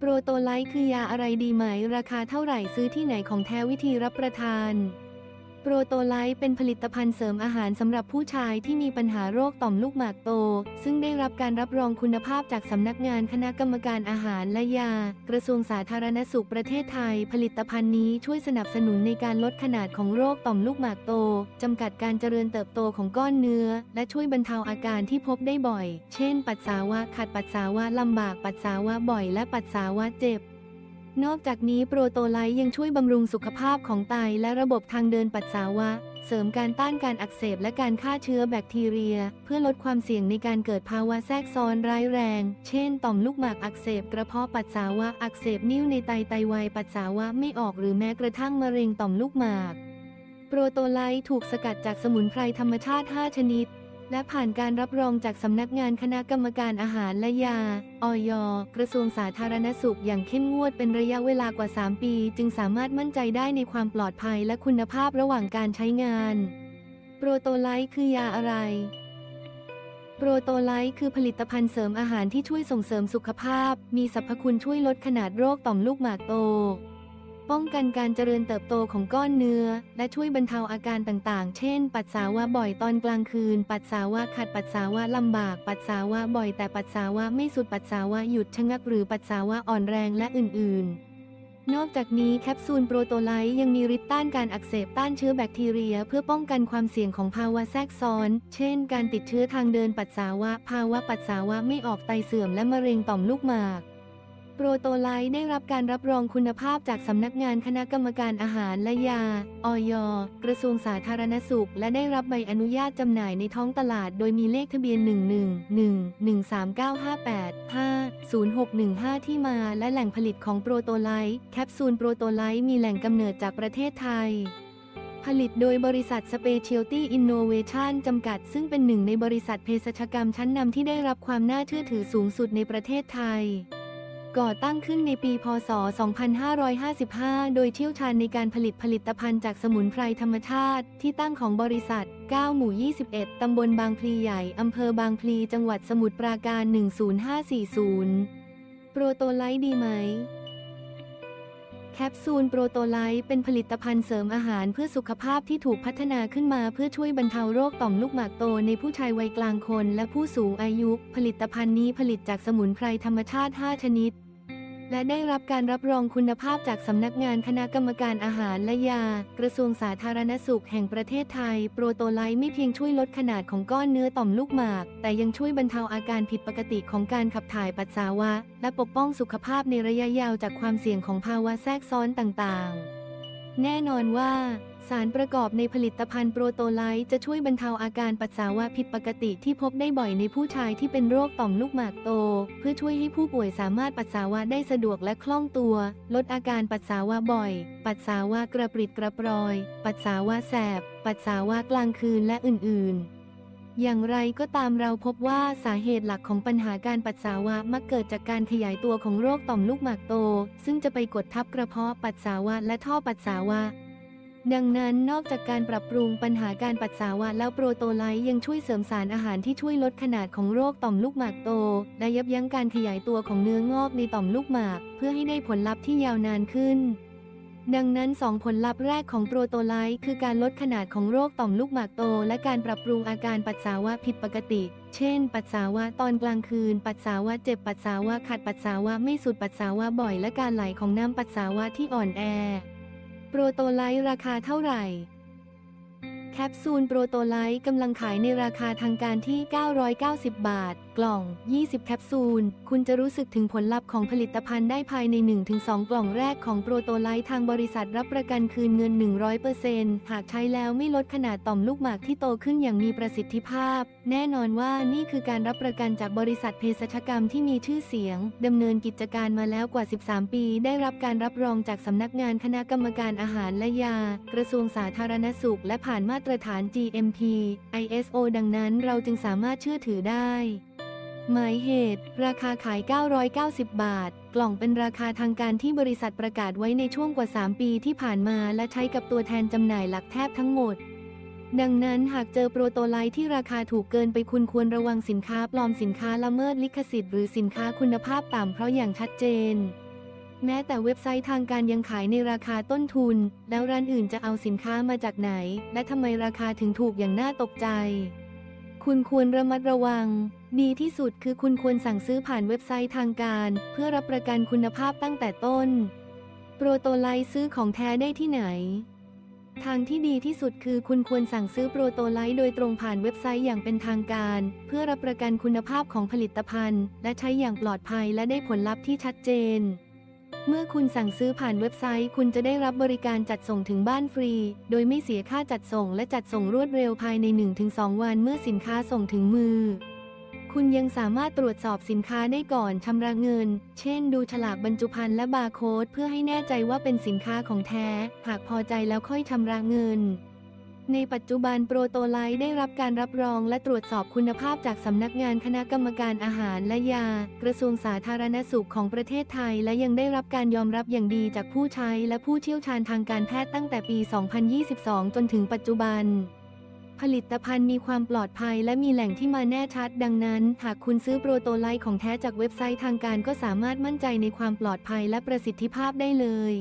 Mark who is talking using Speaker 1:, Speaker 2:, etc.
Speaker 1: โปรโตไลท์คือยาอะไรดีไหม ราคาเท่าไหร่ซื้อที่ไหนของแท้วิธีรับประทาน โปรโตไลท์เป็นผลิตภัณฑ์เสริมอาหารสำหรับผู้ชายที่มีปัญหาโรคต่อมลูกหมากโต ซึ่งได้รับการรับรองคุณภาพจากสำนักงานคณะกรรมการอาหารและยา กระทรวงสาธารณสุขประเทศไทย ผลิตภัณฑ์นี้ช่วยสนับสนุนในการลดขนาดของโรคต่อมลูกหมากโตจำกัดการเจริญเติบโตของก้อนเนื้อ และช่วยบรรเทาอาการที่พบได้บ่อย เช่น ปัสสาวะขัดปัสสาวะลำบากปัสสาวะบ่อยและปัสสาวะเจ็บ นอกจากนี้โปรโตไลท์ยังช่วยบำรุงสุขภาพของไตและระบบทางเดินปัสสาวะ เสริมการต้านการอักเสบและการฆ่าเชื้อแบคทีเรีย เพื่อลดความเสี่ยงในการเกิดภาวะแทรกซ้อนร้ายแรง เช่น ต่อมลูกหมากอักเสบ กระเพาะปัสสาวะอักเสบนิ่วในไตไตวายปัสสาวะไม่ออกหรือแม้กระทั่งมะเร็งต่อมลูกหมาก โปรโตไลท์ถูกสกัดจากสมุนไพรธรรมชาติ 5 ชนิด และผ่านการรับรองจากสำนักงานคณะกรรมการอาหารและยา อย กระทรวงสาธารณสุขอย่างเข้มงวดเป็นระยะเวลากว่า 3 ปี จึงสามารถมั่นใจได้ในความปลอดภัยและคุณภาพระหว่างการใช้งาน โปรโตไลท์คือยาอะไร โปรโตไลท์คือผลิตภัณฑ์เสริมอาหารที่ช่วยส่งเสริมสุขภาพ มีสรรพคุณช่วยลดขนาดโรคต่อมลูกหมากโต ป้องกันการเจริญเติบโตของก้อนเนื้อ และช่วยบรรเทาอาการต่างๆ เช่น ปัสสาวะบ่อยตอนกลางคืน ปัสสาวะขัดปัสสาวะลำบาก ปัสสาวะบ่อยแต่ปัสสาวะไม่สุดปัสสาวะหยุดชะงักหรือปัสสาวะอ่อนแรงและอื่น ๆนอกจากนี้แคปซูลโปรโตไลท์ยังมีฤทธิ์ต้านการอักเสบต้านเชื้อแบคทีเรีย เพื่อป้องกันความเสี่ยงของภาวะแทรกซ้อน เช่น การติดเชื้อทางเดินปัสสาวะ ภาวะปัสสาวะไม่ออกไตเสื่อมและมะเร็งต่อมลูกหมาก โปรโตไลท์ได้รับการรับรองคุณภาพจากสำนักงานคณะกรรมการอาหารและยา อย กระทรวงสาธารณสุข และได้รับใบอนุญาตจำหน่ายในท้องตลาด โดยมีเลขทะเบียน 1111395850615 ที่มาและแหล่งผลิตของโปรโตไลท์แคปซูลโปรโตไลท์มีแหล่งกำเนิดจากประเทศไทยผลิตโดยบริษัท Specialty Innovation จำกัด ซึ่งเป็นหนึ่งในบริษัทเภสัชกรรมชั้นนำที่ได้รับความน่าเชื่อถือสูงสุดในประเทศไทย ก่อตั้งขึ้นในปี พศ 2555 โดยเชี่ยวชาญในการผลิตผลิตภัณฑ์จากสมุนไพรธรรมชาติ ที่ตั้งของบริษัท 9 หมู่ 21 ตำบลบางพลีใหญ่ อำเภอบางพลี จังหวัดสมุทรปราการ 10540 โปรโตไลท์ดีไหม แคปซูลโปรโตไลท์เป็นผลิตภัณฑ์เสริมอาหารเพื่อสุขภาพที่ถูกพัฒนาขึ้นมาเพื่อช่วยบรรเทาโรคต่อมลูกหมากโตในผู้ชายวัยกลางคนและผู้สูงอายุ ผลิตภัณฑ์นี้ผลิตจากสมุนไพรธรรมชาติ 5 ชนิด และได้รับการรับรองคุณภาพจากสำนักงานคณะกรรมการอาหารและยา กระทรวงสาธารณสุขแห่งประเทศไทย โปรโตไลท์ไม่เพียงช่วยลดขนาดของก้อนเนื้อต่อมลูกหมาก แต่ยังช่วยบรรเทาอาการผิดปกติของการขับถ่ายปัสสาวะ และปกป้องสุขภาพในระยะยาวจากความเสี่ยงของภาวะแทรกซ้อนต่างๆ แน่นอนว่า สารประกอบในผลิตภัณฑ์โปรโตไลท์จะช่วยบรรเทาอาการปัสสาวะผิดปกติที่พบได้บ่อยในผู้ชายที่เป็นโรคต่อมลูกหมากโต เพื่อช่วยให้ผู้ป่วยสามารถปัสสาวะได้สะดวกและคล่องตัว ลดอาการปัสสาวะบ่อย ปัสสาวะกระปริดกระปรอย ปัสสาวะแสบ ปัสสาวะกลางคืนและอื่น ๆอย่างไรก็ตามเราพบว่าสาเหตุหลักของปัญหาการปัสสาวะมักเกิดจากการขยายตัวของโรคต่อมลูกหมากโต ซึ่งจะไปกดทับกระเพาะปัสสาวะและท่อปัสสาวะ ดังนั้นนอกจากการปรับปรุงปัญหาการปัสสาวะแล้วโปรโตไลท์ยังช่วยเสริมสารอาหารที่ช่วยลดขนาดของโรคต่อมลูกหมากโต และยับยั้งการขยายตัวของเนื้องอกในต่อมลูกหมาก เพื่อให้ได้ผลลัพธ์ที่ยาวนานขึ้น ดังนั้นสองผลลัพธ์แรกของโปรโตไลท์คือการลดขนาดของโรคต่อมลูกหมากโต และการปรับปรุงอาการปัสสาวะผิดปกติ เช่น ปัสสาวะตอนกลางคืน ปัสสาวะเจ็บปัสสาวะขัดปัสสาวะไม่สุดปัสสาวะบ่อย และการไหลของน้ำปัสสาวะที่อ่อนแอ โปรโตไลท์ราคาเท่าไหร่ แคปซูลโปรโตไลท์กำลังขายในราคาทางการที่ 990 บาท กล่อง 20 แคปซูล คุณจะรู้สึกถึงผลลัพธ์ของผลิตภัณฑ์ได้ภายใน 1-2 กล่องแรกของโปรโตไลท์ทางบริษัทรับประกันคืนเงิน 100%หากใช้แล้วไม่ลดขนาดต่อมลูกหมากที่โตขึ้นอย่างมีประสิทธิภาพ แน่นอนว่านี่คือการรับประกันจากบริษัทเภสัชกรรมที่มีชื่อเสียงดำเนินกิจการมาแล้วกว่า 13 ปี ได้รับการรับรองจากสำนักงานคณะกรรมการอาหารและยา กระทรวงสาธารณสุข และผ่านมาตรตรฐาน GMP ISO ดังนั้นเราจึงสามารถเชื่อถือได้ หมายเหตุ ราคาขาย 990 บาท กล่องเป็นราคาทางการที่บริษัทประกาศไว้ในช่วงกว่า 3 ปีที่ผ่านมาและใช้กับตัวแทนจำหน่ายหลักแทบทั้งหมดดังนั้นหากเจอโปรโตไลท์ที่ราคาถูกเกินไปคุณควรระวังสินค้าปลอมสินค้าละเมิดลิขสิทธิ์หรือสินค้าคุณภาพต่ำเพราะอย่างชัดเจน แม้แต่เว็บไซต์ทางการยังขายในราคาต้นทุน แล้วร้านอื่นจะเอาสินค้ามาจากไหน และทำไมราคาถึงถูกอย่างน่าตกใจ คุณควรระมัดระวัง ดีที่สุดคือคุณควรสั่งซื้อผ่านเว็บไซต์ทางการ เพื่อรับประกันคุณภาพตั้งแต่ต้น โปรโตไลท์ซื้อของแท้ได้ที่ไหน ทางที่ดีที่สุดคือคุณควรสั่งซื้อโปรโตไลท์โดยตรงผ่านเว็บไซต์อย่างเป็นทางการ เพื่อรับประกันคุณภาพของผลิตภัณฑ์ และใช้อย่างปลอดภัยและได้ผลลัพธ์ที่ชัดเจน เมื่อคุณสั่งซื้อผ่านเว็บไซต์ คุณจะได้รับบริการจัดส่งถึงบ้านฟรี โดยไม่เสียค่าจัดส่งและจัดส่งรวดเร็วภายใน 1-2 วันเมื่อสินค้าส่งถึงมือ คุณยังสามารถตรวจสอบสินค้าได้ก่อนชำระเงิน เช่น ดูฉลากบรรจุภัณฑ์และบาร์โค้ดเพื่อให้แน่ใจว่าเป็นสินค้าของแท้ หากพอใจแล้วค่อยชำระเงิน ในปัจจุบันโปรโตไลท์ได้รับการรับรองและตรวจสอบคุณภาพจากสำนักงานคณะกรรมการอาหารและยา กระทรวงสาธารณสุขของประเทศไทย และยังได้รับการยอมรับอย่างดีจากผู้ใช้และผู้เชี่ยวชาญทางการแพทย์ตั้งแต่ปี 2022 จนถึงปัจจุบัน ผลิตภัณฑ์มีความปลอดภัยและมีแหล่งที่มาแน่ชัด ดังนั้น หากคุณซื้อโปรโตไลท์ของแท้จากเว็บไซต์ทางการก็สามารถมั่นใจในความปลอดภัยและประสิทธิภาพได้เลย